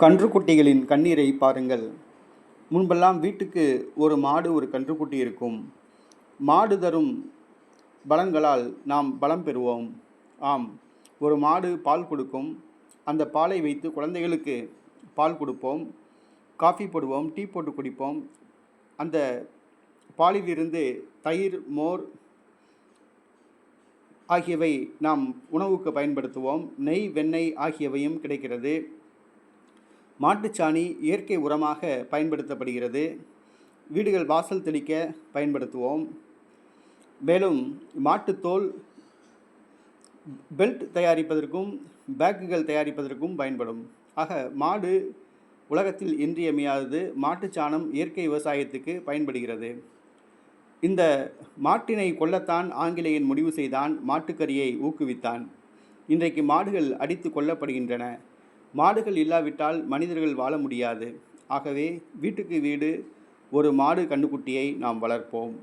கன்றுக்குட்டிகளின் கண்ணீரை பாருங்கள். முன்பெல்லாம் வீட்டுக்கு ஒரு மாடு ஒரு கன்றுக்குட்டி இருக்கும். மாடு தரும் பலன்களால் நாம் பலம் பெறுவோம். ஆம் ஒரு மாடு பால் கொடுக்கும். அந்த பாலை வைத்து குழந்தைகளுக்கு பால் கொடுப்போம். காஃபி போடுவோம் டீ போட்டு குடிப்போம். அந்த பாலிலிருந்து தயிர் மோர் ஆகியவை நாம் உணவுக்கு பயன்படுத்துவோம். நெய் வெண்ணெய் ஆகியவையும் கிடைக்கிறது. மாட்டுச்சாணி இயற்கை உரமாக பயன்படுத்தப்படுகிறது. வீடுகள் வாசல் தெளிக்க பயன்படுத்துவோம். மேலும் மாட்டுத்தோல் பெல்ட் தயாரிப்பதற்கும் பேக்குகள் தயாரிப்பதற்கும் பயன்படும். ஆக மாடு உலகத்தில் இன்றியமையாதது மாட்டுச்சாணம் இயற்கை விவசாயத்துக்கு பயன்படுகிறது. இந்த மாட்டினை கொல்லத்தான் ஆங்கிலேயன் முடிவு செய்தான் மாட்டுக்கறியை ஊக்குவித்தான். இன்றைக்கு மாடுகள் அடித்து கொல்லப்படுகின்றன. மாடுகள் இல்லாவிட்டால் மனிதர்கள் வாழ முடியாது. ஆகவே வீட்டுக்கு வீடு ஒரு மாடு கன்றுக்குட்டியை நாம் வளர்ப்போம்.